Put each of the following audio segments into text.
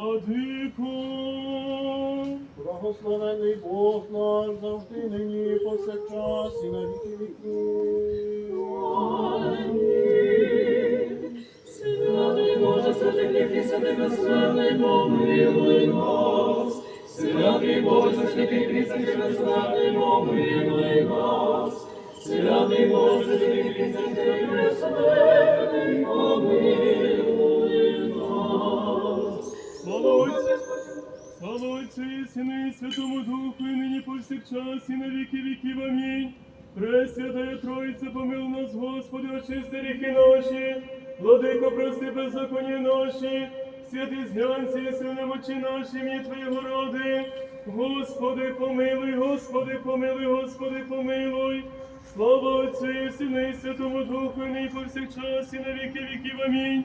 Владико, Благословений Бог наш завжди нині повсякчас і на віки віків. Святий Боже, святий і святий безсмертний, помилуй нас. Святий Боже, святий і святий безсмертний, помилуй нас. Святий Боже, святий гріх святий безсмертний, помилуй слава і Святому Духу, і нині повсякчас, і на віки віків. Амінь. Пресвятая Троїця, помилуй нас, Господи, очисти гріхи наші, Владико, прости беззаконня наші, святий зглянці, і сили очі наші, мені Твоєго роди. Господи, помилуй, Господи, помилуй, Господи, помилуй. Слава Отцю і Сину і Святому Духу, і нині повсякчас, і на віки віків. Амінь.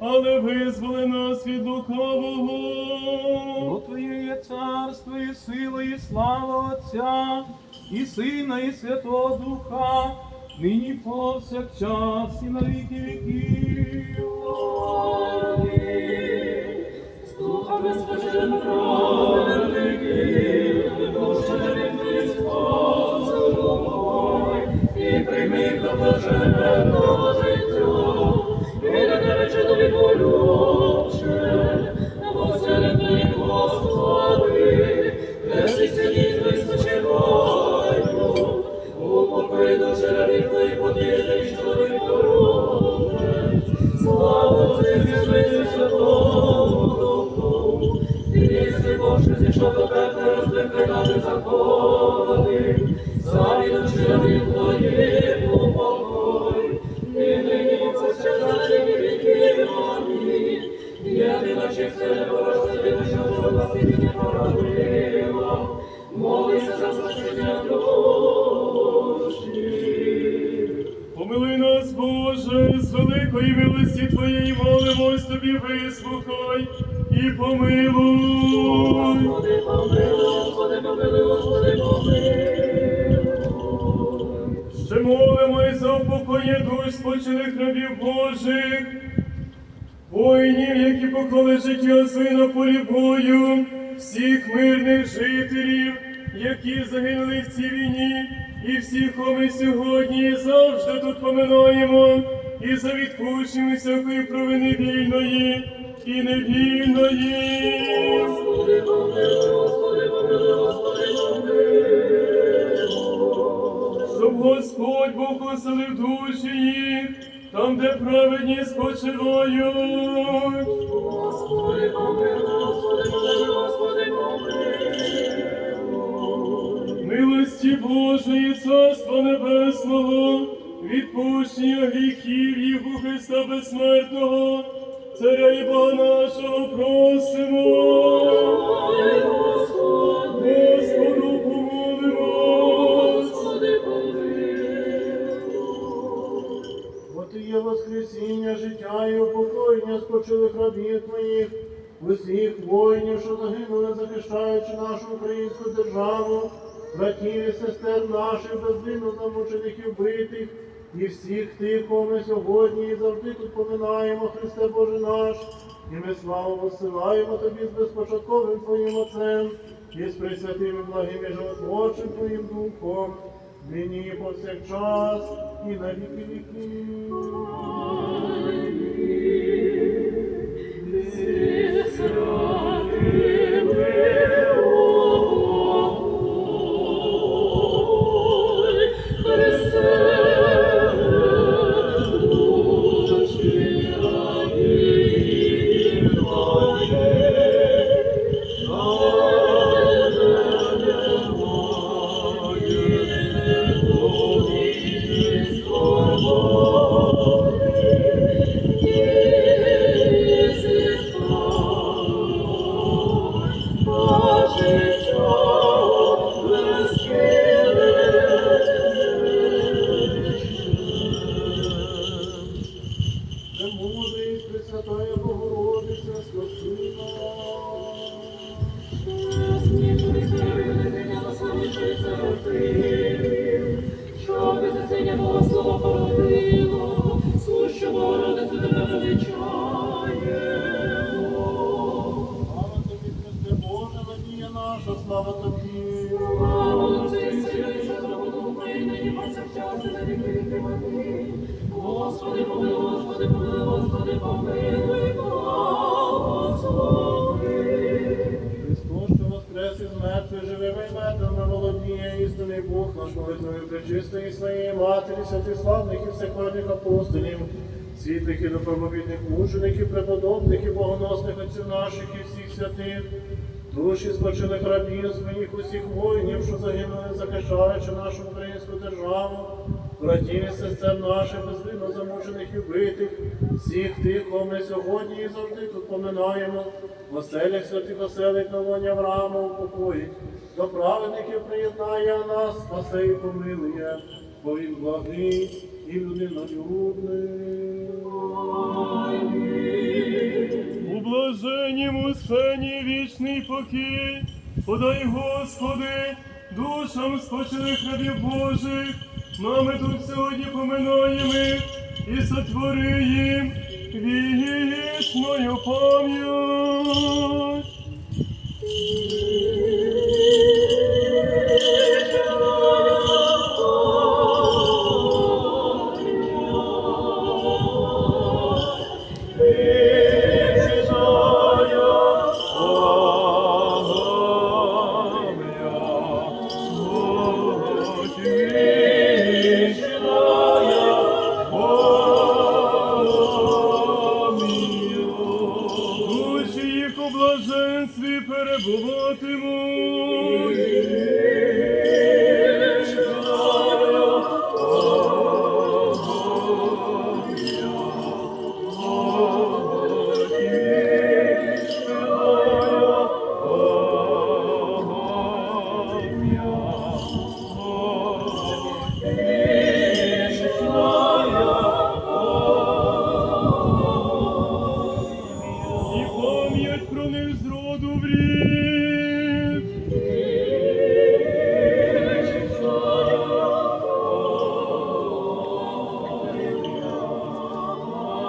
але визволи нас від лукавого. Бо Твоє є царство, і сила, і слава Отця, і Сина, і Святого Духа, нині повсякчас, і на віки віків. З духами приклади закони, самі душі рабів твоїх у нині на віки амінь. Єдина чиста непорожна дива, що жодна світі породила, молися за спасіння душі. Помилуй нас, Боже, з великої милості Твоєї молимось Тобі, вислухай і помилуй. Господи, помилуй, Господи, Господи, помилуй. Ще молимо і за упокоєння душ спочилих рабів Божих, воїнів, які поклали життя своє на полі бою, всіх мирних жителів, які загинули в цій війні, і всіх, кого ми сьогодні завжди тут поминаємо, і за відпущення всякої провини вільної і невільної. Господи, Господи, помилуй, Господь Бог оселив душі їх, там, де праведні спочивають. Господи, помилуй, Господи, помилуй, Господи, помилуй. Милості Божої, Царства Небесного, відпущення гріхів їх у Христа Безсмертного, Царя і Бога нашого просимо. Що захищаючи нашу українську державу, братів і сестер наших, безвинно замучених і вбитих, і всіх тих, кого ми сьогодні і завжди тут поминаємо, Христе Боже наш, і ми славу посилаємо Тобі з безпочатковим Твоїм Отцем, і з пресвятим і благим животворчим Твоїм Духом, нині повсякчас, і на віки віків. слава тобі. Слава Господи, помилуй, Господи, помилуй, Господи, помилуй, благослови. Христос, що воскрес із мертвих, живими метами володіє, істинний Бог наш молитвою причистої своєї матері, святиславних і всехвальних апостолів. Світлих і допомовідних мужених і преподобних і богоносних отців наших і всіх святих душі спочилих рабів своїх усіх воїнів, що загинули, захищаючи нашу українську державу, братів і сестер наших, безвинно замучених і вбитих, всіх тих, кого ми сьогодні і завжди тут поминаємо, в оселях святих оселих новоня Авраама упокоїть, до праведників приєднає нас, спасе і помилує, бо він благий і людинолюбний. У блаженнім вічний покій, подай, Господи, душам спочилих рабів Божих, нами тут сьогодні поминаємо і сотвори їм вічною пам'ять. Блаженстві перебуватимуть.